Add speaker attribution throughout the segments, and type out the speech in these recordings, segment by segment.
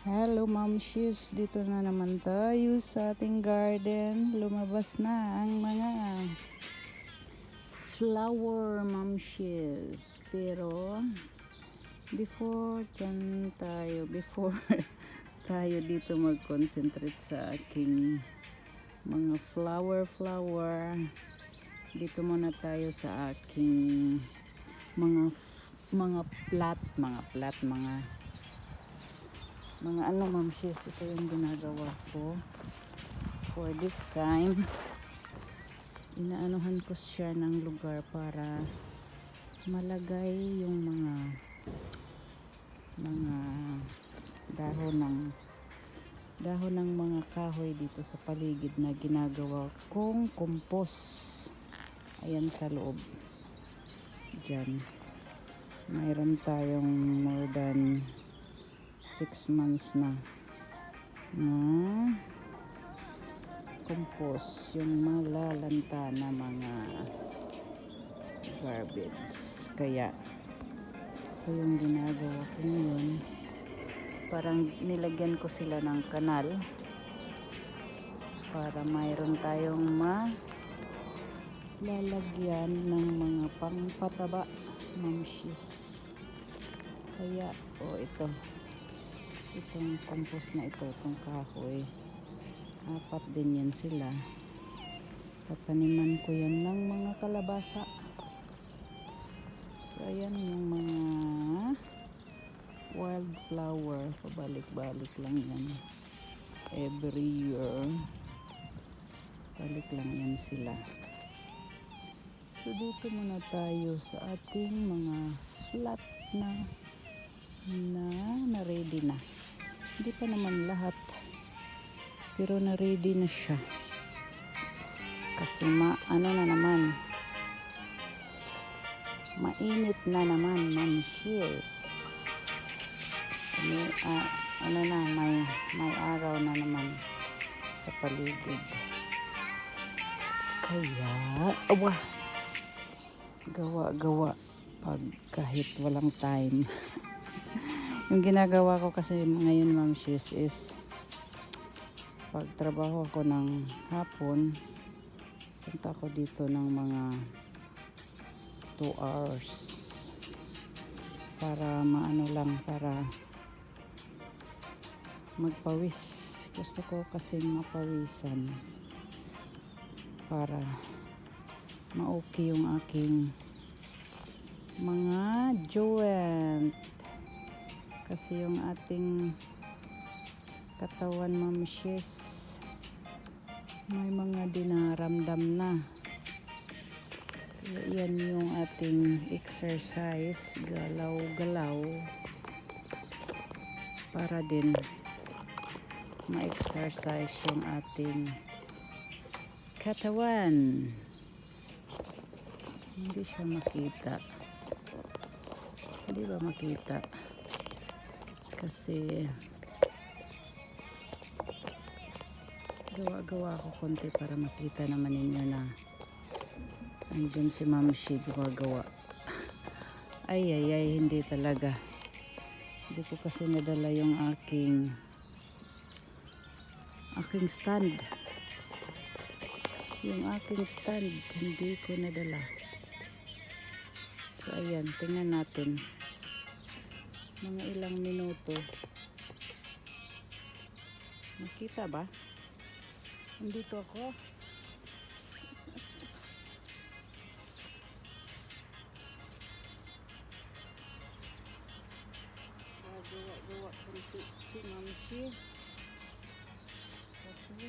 Speaker 1: Hello, Ma'am Shiz. Dito na naman tayo sa ating garden. Lumabas na ang mga flower, Ma'am Shiz. Pero, before dyan tayo, before tayo dito mag-concentrate sa aking mga flower, flower, dito muna tayo sa aking mga mga plat, mga plat, mga mga ano ma'am sis, ito yung ginagawa ko for this time. Inaanuhan ko siya ng lugar para malagay yung mga mga dahon ng dahon ng mga kahoy dito sa paligid na ginagawa kong compost. Ayan sa loob. Dyan mayroon tayong more than 6 months na. Na. Compost yung malalanta na mga garbage. Kaya ito yung ginagawa ko ngayon. Parang nilagyan ko sila ng kanal para mayroon tayong ma lalagyan ng mga pangpataba mamshis kaya o ito itong compost na ito itong kahoy apat din yan sila. Tataniman ko yan ng mga kalabasa. So ayan yung mga wildflower. Pabalik-balik lang yan. Every year balik lang yan sila. So dito muna tayo sa ating mga flat na na na ready na hindi pa naman lahat. Pero na ready na siya. Kasi ma ano na naman. Mainit na naman man shiz may, ah, ano na may may araw na naman sa paligid. Kaya awa. Gawa gawa pag kahit walang time yung ginagawa ko kasi ngayon ma'am sis is pag trabaho ako ng hapon punta ako dito ng mga 2 hours para maano lang para magpawis. Gusto ko kasi mapawisan para ma-okay yung aking mga joint kasi yung ating katawan mamishis may mga dinaramdam na. Yan yung ating exercise galaw-galaw para din ma-exercise yung ating katawan. Hindi siya makita. Hindi ba makita kasi gawa-gawa ako konti para makita naman ninyo na andyan si Ma'am Shi gawa-gawa. Ay ay ay hindi talaga. Hindi ko kasi nadala yung aking aking stand. Yung aking stand hindi ko nadala. So ayan tingnan natin mga ilang minuto. Nakita ba? Nandito ako. Gawa-gawa kunti si Mamsi kasi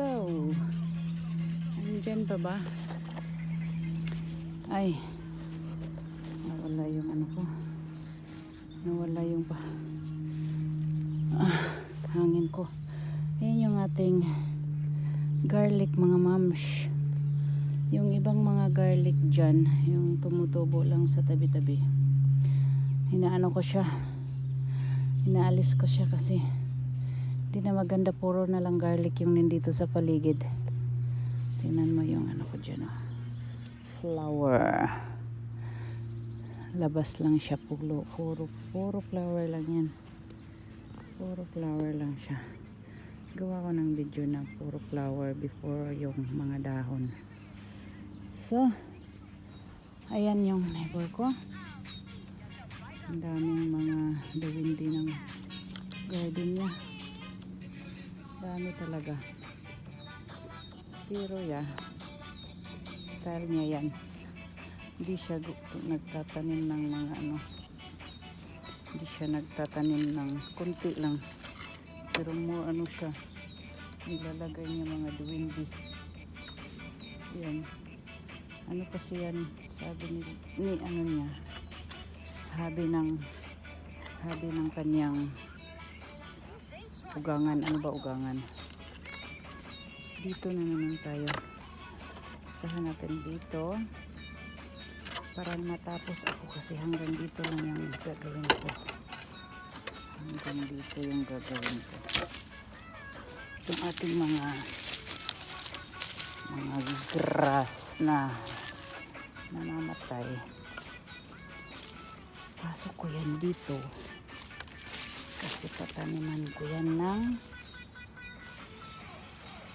Speaker 1: So, andyan pa ba? Ay, nawala yung ano ko. Nawala yung pa. Ah, hangin ko. Ayan yung ating garlic mga mams. Yung ibang mga garlic dyan, yung tumutubo lang sa tabi-tabi. Hinaano ko siya. Inaalis ko siya kasi hindi na maganda puro na lang garlic yung nandito sa paligid. Tingnan mo yung ano ko dyan oh. Flower. Labas lang siya puro, puro, puro flower lang yan. Puro flower lang siya. Gawa ko ng video na puro flower before yung mga dahon. So, ayan yung neighbor ko. Ang daming mga dawindi ng garden niya. Dami talaga. Pero ya, style niya yan. Hindi siya nagtatanim ng mga ano. Hindi siya nagtatanim ng kunti lang. Pero more ano siya. Nilalagay niya mga dawindi. Yan. Ano kasi yan, sabi ni, ni ano niya, habi ng habi ng kanyang ugangan. Ano ba ugangan? Dito na naman tayo. Usahan natin dito. Para matapos ako kasi hanggang dito lang yung gagawin ko. Hanggang dito yung gagawin ko. Itong ating mga mga grass na namamatay. Pasok ko yan dito. Kasi pataniman ko yan ng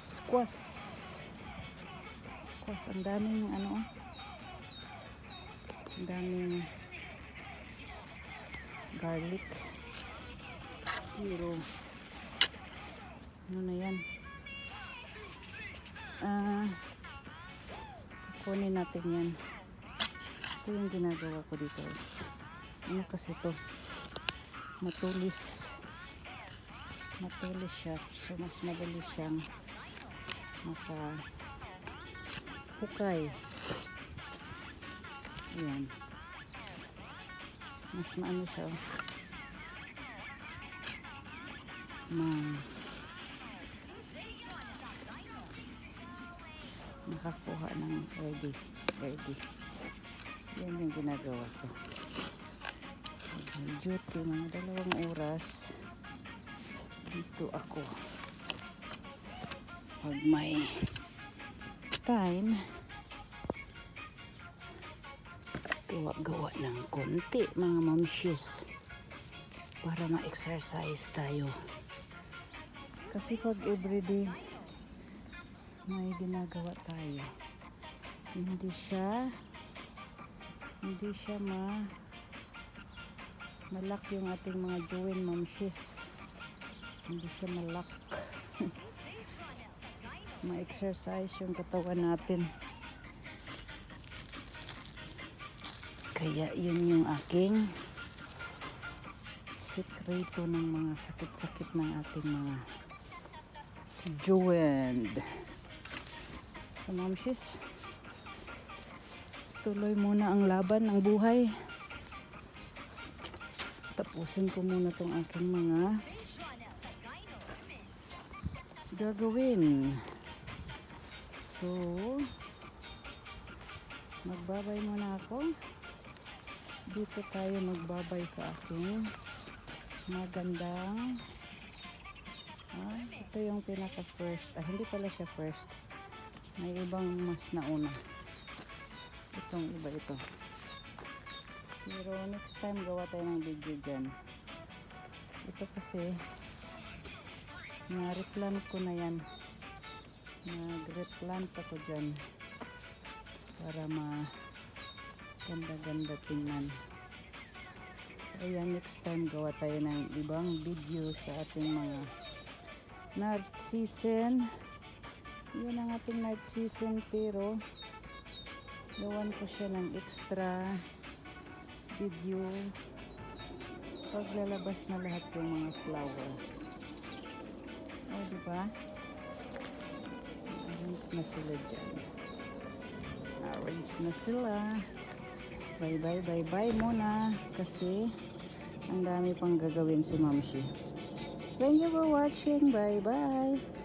Speaker 1: squash. Squash. Ang daming ano. oh. Ang daming garlic. Pero ano na yan? Ah, kunin natin yan. Ito yung ginagawa ko dito. Ano kasi to? Matulis. Matulis siya. So, mas madali siyang maka hukay. Ayan. Mas maano siya. Ma nakakuha ng ready. Ready. Yan yung ginagawa ko. Duty, mga dalawang oras. Dito ako. Pag may time, gawa-gawa ng konti, mga mamshes. Para ma-exercise tayo. Kasi pag everyday, may ginagawa tayo. Hindi siya hindi siya ma malak yung ating mga join mamshis. Hindi siya malak. Ma-exercise yung katawan natin. Kaya yun yung aking sikreto ng mga sakit-sakit ng ating mga joined sa mamshis tuloy muna ang laban ng buhay tapusin ko muna tong aking mga gagawin. So magbabay muna ako. Dito tayo magbabay sa aking magandang ah, ito yung pinaka first ah, hindi pala siya first. May ibang mas nauna. Itong iba ito pero next time gawa tayo ng video dyan. Ito kasi na-replant ko na yan. Nag-replant ako dyan. Para ma ganda-ganda tingnan. So ayan next time gawa tayo ng ibang video sa ating mga season. Yun ang ating season pero gawan ko siya ng extra video pag lalabas na lahat yung mga flower o diba na sila dyan. Arrange na sila. Bye bye bye bye muna. Kasi ang dami pang gagawin si Mamshi. Thank you for watching. Bye bye.